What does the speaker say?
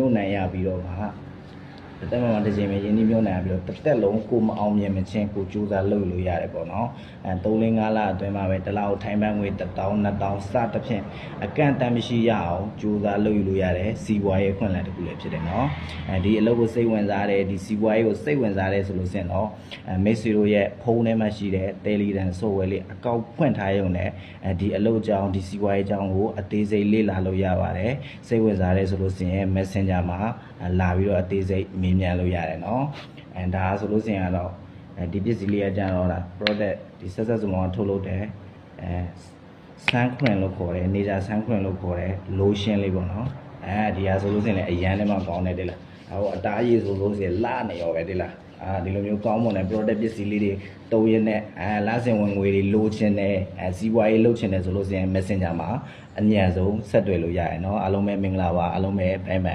မြုပ်နှံရပြီးတော့မှ တစ်သက်မှမှတစ်ချိန်ပဲရင်းနှီးမြုပ်နှံရပြီးတော့တစ်သက်လုံးကိုမအောင်မြင်မချင်းကိုစူးစမ်းလုပ်လို့ရတယ်ပေါ့နော်အဲ3လ5လအတွင်းမှာပဲတစ်လောက်ထိုင်းပန်းငွေ1000 2000စသဖြင့်အကန့်အသတ်မရှိရအောင်စူးစမ်းလုပ်ယူလို့ရတယ်စီးပွားရေးခွင့်လန်းတစ်ခုလည်းဖြစ်တယ်နော်အဲဒီအလုပ်ကိုစိတ်ဝင်စားတယ်ဒီစီးပွားရေးကိုစိတ်ဝင်စားတယ်ဆိုလို့စင်တော့အဲမိတ်ဆွေတို့ရဲ့ဖုန်းထဲမှာရှိတဲ့ Telegram software လေးအကောင့်ဖွင့်ထားရုံနဲ့အဲဒီအလုပ်ကြောင်းဒီစီးပွားရေးကြောင်းကိုအသေးစိတ်လေ့လာလို့ရပါတယ်စိတ်ဝင်စားတယ်ဆိုလို့စင် Messenger မှာလာပြီးတော့အသေးစိတ်မေးမြန်းလို့ရတယ်နော်အဲဒါဆိုလို့စင်ကတော့ အဲဒီပစ္စည်းလေးကကြတော့လား product ဒီဆက်ဆက်စုံအောင်ထုတ်လုပ်တယ်အဲ sun cream လို့ခေါ်တယ်နေကြ sun cream လို့ခေါ်တယ် lotion လေးပေါ့နော်အဲဒီဟာဆိုလို့ရှိရင်လည်းအရန်လည်းမကောင်းတယ်တိလားဟိုအတားရည်ဆိုလို့ရှိရင်လာနေရောပဲတိလားအာဒီလိုမျိုးကောင်းမွန်တဲ့ product ပစ္စည်းလေးတွေတုံးရင်းနဲ့အဲလာစင်ဝင်ငွေတွေလိုချင်တယ်အဲစီးပွားရေးလုပ်ချင်တယ်ဆိုလို့ရှိရင် messenger မှာအញ្ញံဆုံးဆက်သွယ်လို့ရတယ်เนาะအားလုံးပဲမင်္ဂလာပါအားလုံးပဲ bye bye